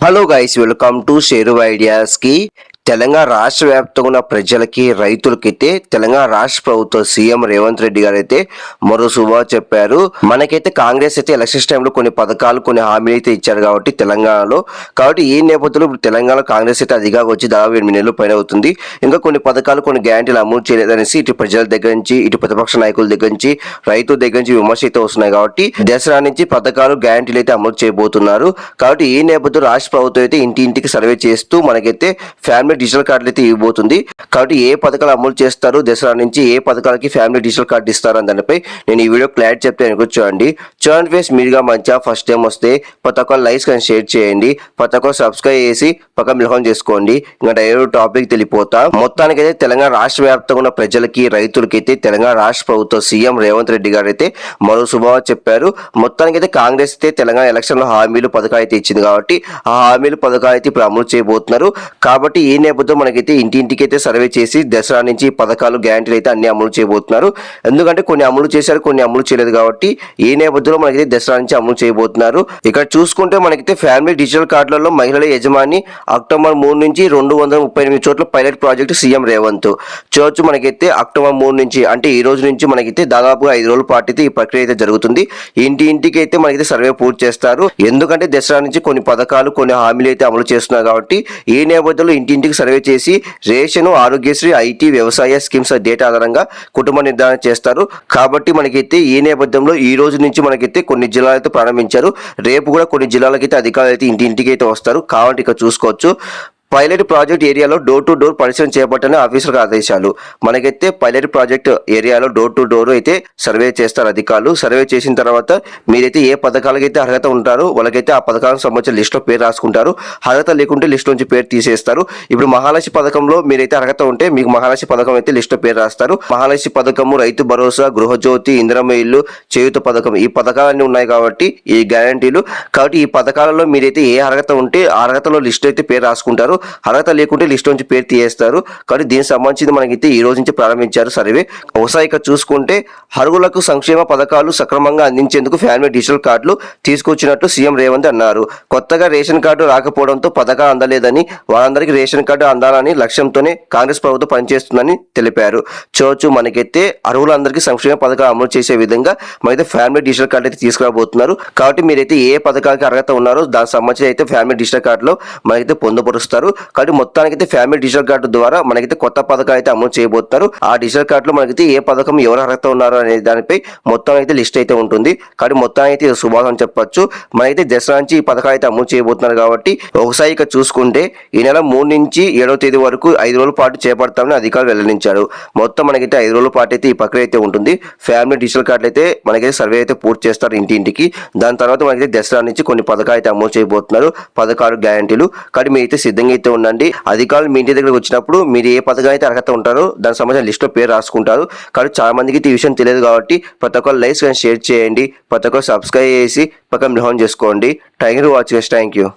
Hello guys, welcome to Share Ideas Key. Telangana రాష్ట్ర వ్యాప్తంగా ఉన్న ప్రజలకి రైతులకైతే తెలంగాణ రాష్ట్ర ప్రభుత్వ సీఎం రేవంత్ రెడ్డి గారు అయితే మరో శుభా చెప్పారు. మనకైతే కాంగ్రెస్ అయితే ఎలక్షన్స్ టైంలో కొన్ని పథకాలు కొన్ని హామీలు అయితే ఇచ్చారు కాబట్టి తెలంగాణలో. కాబట్టి ఈ నేపథ్యంలో ఇప్పుడు తెలంగాణ కాంగ్రెస్ అయితే అదిగా వచ్చి దాదాపు ఎనిమిది నెలలు పైన అవుతుంది. ఇంకా కొన్ని పథకాలు కొన్ని గ్యారంటీలు అమలు చేయలేదనేసి ఇటు ప్రజల దగ్గర నుంచి ఇటు ప్రతిపక్ష నాయకుల దగ్గర నుంచి రైతుల దగ్గర నుంచి విమర్శ అయితే వస్తున్నాయి కాబట్టి దసరా నుంచి పథకాలు గ్యారంటీలు అయితే అమలు చేయబోతున్నారు. కాబట్టి ఈ నేపథ్యంలో రాష్ట్ర ప్రభుత్వం అయితే ఇంటి ఇంటికి సర్వే చేస్తూ మనకైతే ఫ్యామిలీ డిజిటల్ కార్డులు అయితే ఇవ్వబోతుంది. కాబట్టి ఏ పథకాలు అమలు చేస్తారు దసరా నుంచి ఏ పథకాలకి ఫ్యామిలీ డిజిటల్ కార్డు ఇస్తారు అని దానిపై నేను ఈ వీడియో క్లారిటీ చెప్తే అనుకో చూడండి. చూడండి ఫేస్ మీరుగా మంచిగా ఫస్ట్ టైం వస్తే ప్రతి ఒక్కరు లైక్స్ కానీ షేర్ చేయండి. ప్రతి సబ్స్క్రైబ్ చేసి పక్క మిలహం చేసుకోండి. ఇంకా డైరెక్ట్ టాపిక్ తెలిపోతా. మొత్తానికి అయితే తెలంగాణ రాష్ట్ర వ్యాప్తంగా ఉన్న ప్రజలకి రైతులకి అయితే తెలంగాణ రాష్ట్ర ప్రభుత్వ సీఎం రేవంత్ రెడ్డి గారు అయితే మరో శుభవార్త చెప్పారు. మొత్తానికి అయితే కాంగ్రెస్ అయితే తెలంగాణ ఎలక్షన్లో హామీలు పథకాలు అయితే ఇచ్చింది కాబట్టి ఆ హామీలు పథకాలు అయితే ఇప్పుడు అమలు చేయబోతున్నారు. కాబట్టి ఈ నేపథ్యంలో మనకైతే ఇంటి అయితే సర్వే చేసి దసరా నుంచి పథకాలు గ్యారంటీలు అయితే అన్ని అమలు చేయబోతున్నారు. ఎందుకంటే కొన్ని అమలు చేశారు కొన్ని అమలు చేయలేదు కాబట్టి ఈ నేపథ్యంలో మనకైతే దసరా నుంచి అమలు చేయబోతున్నారు. ఇక్కడ చూసుకుంటే మనకైతే ఫ్యామిలీ డిజిటల్ కార్డులలో మహిళల యజమాని అక్టోబర్ మూడు నుంచి రెండు వందల ముప్పై ఎనిమిది చోట్ల పైలట్ ప్రాజెక్ట్ సీఎం రేవంత్. చూడొచ్చు మనకైతే అక్టోబర్ మూడు నుంచి అంటే ఈ రోజు నుంచి మనకైతే దాదాపుగా ఐదు రోజుల పాటు అయితే ఈ ప్రక్రియ అయితే జరుగుతుంది. ఇంటి ఇంటికి అయితే మనకైతే సర్వే పూర్తి చేస్తారు. ఎందుకంటే దసరా నుంచి కొన్ని పథకాలు కొన్ని హామీలు అయితే అమలు చేస్తున్నారు కాబట్టి ఈ నేపథ్యంలో ఇంటింటికి సర్వే చేసి రేషన్ ఆరోగ్యశ్రీ ఐటీ వ్యవసాయ స్కీమ్స్ డేటా ఆధారంగా కుటుంబ నిర్ధారణ చేస్తారు. కాబట్టి మనకైతే ఈ నేపథ్యంలో ఈ రోజు నుంచి మనకైతే కొన్ని జిల్లాలైతే ప్రారంభించారు. రేపు కూడా కొన్ని జిల్లాలకైతే అధికారులు అయితే ఇంటింటికి అయితే వస్తారు. కాబట్టి ఇక్కడ చూసుకోవచ్చు. పైలట్ ప్రాజెక్ట్ ఏరియాలో డోర్ టు డోర్ పరిశీలన చేపట్టని ఆఫీసర్లకు ఆదేశాలు. మనకైతే పైలట్ ప్రాజెక్ట్ ఏరియాలో డోర్ టు డోర్ అయితే సర్వే చేస్తారు అధికారులు. సర్వే చేసిన తర్వాత మీరైతే ఏ పథకాలకైతే అర్హత ఉంటారో వాళ్ళకైతే ఆ పథకాలకు సంబంధించిన లిస్టులో పేరు రాసుకుంటారు. అర్హత లేకుంటే లిస్ట్ నుంచి పేరు తీసేస్తారు. ఇప్పుడు మహాలక్ష్మి పథకంలో మీరైతే అర్హత ఉంటే మీకు మహాలక్ష్మి పథకం అయితే లిస్టులో పేరు రాస్తారు. మహాలక్ష్మి పథకము రైతు భరోసా గృహజ్యోతి ఇంద్రమ ఇల్లు చేయుత పథకం ఈ పథకాలన్నీ ఉన్నాయి కాబట్టి ఈ గ్యారంటీలు. కాబట్టి ఈ పథకాలలో మీరైతే ఏ అర్హత ఉంటే ఆ అర్హతలో లిస్ట్ అయితే పేరు రాసుకుంటారు. అర్హత లేకుంటే లిస్ట్ నుంచి పేరు తీయేస్తారు కానీ దీనికి సంబంధించి మనకైతే ఈ రోజు నుంచి ప్రారంభించారు సర్వే. ఒకసారి ఇక్కడ చూసుకుంటే అర్హులకు సంక్షేమ పథకాలు సక్రమంగా అందించేందుకు ఫ్యామిలీ డిజిటల్ కార్డులు తీసుకొచ్చినట్టు సీఎం రేవంత్ అన్నారు. కొత్తగా రేషన్ కార్డు రాకపోవడంతో పథకాలు అందలేదని వారందరికీ రేషన్ కార్డు అందాలని లక్ష్యంతోనే కాంగ్రెస్ ప్రభుత్వం పనిచేస్తుందని తెలిపారు. చూడొచ్చు మనకైతే అర్హులందరికీ సంక్షేమ పథకాలు అమలు చేసే విధంగా మనైతే ఫ్యామిలీ డిజిటల్ కార్డు అయితే తీసుకురాబోతున్నారు. కాబట్టి మీరైతే ఏ పథకానికి అర్హత ఉన్నారో దానికి సంబంధించి అయితే ఫ్యామిలీ డిజిటల్ కార్డులో మనకైతే పొందుపరుస్తారు. కాబట్టి మొత్తానికి అయితే ఫ్యామిలీ డిజిటల్ కార్డు ద్వారా మనకైతే కొత్త పథకాలు అయితే అమలు చేయబోతున్నారు. ఆ డిజిటల్ కార్డులో మనకైతే ఏ పథకం ఎవరు అర్హత ఉన్నారు అనే దానిపై మొత్తం అయితే లిస్ట్ అయితే ఉంటుంది. కాబట్టి మొత్తానికి అయితే ఇది చెప్పచ్చు చెప్పొచ్చు. మనైతే దసరా నుంచి ఈ పథకాలు అయితే అమలు చేయబోతున్నారు కాబట్టి ఒకసారి ఇక చూసుకుంటే ఈ నెల మూడు నుంచి ఏడవ తేదీ వరకు ఐదు రోజుల పాటు చేపడతామని అధికారులు వెల్లడించారు. మొత్తం మనకైతే ఐదు రోజుల పాటు అయితే ఈ ప్రక్రియ అయితే ఉంటుంది. ఫ్యామిలీ డిజిటల్ కార్డులు అయితే మనకైతే సర్వే అయితే పూర్తి చేస్తారు ఇంటింటికి. దాని తర్వాత మనకైతే దసరా నుంచి కొన్ని పథకాలు అయితే అమలు చేయబోతున్నారు. పథకాలు గ్యారంటీలు కాబట్టి మీరైతే సిద్ధంగా అయితే ఉండండి. అధికారులు మీ ఇంటి దగ్గరకు వచ్చినప్పుడు మీరు ఏ పథకం అయితే అర్హత ఉంటారో దానికి సంబంధించిన లిస్ట్లో పేరు రాసుకుంటారు. కానీ చాలా మందికి అయితే ఈ విషయం తెలియదు కాబట్టి ప్రతి ఒక్కరు లైక్స్ కానీ షేర్ చేయండి. ప్రతి ఒక్కరు సబ్స్క్రైబ్ చేసి పక్కన బిహోన్ చేసుకోండి. టైగర్ యూ వాచింగ్ థ్యాంక్ యూ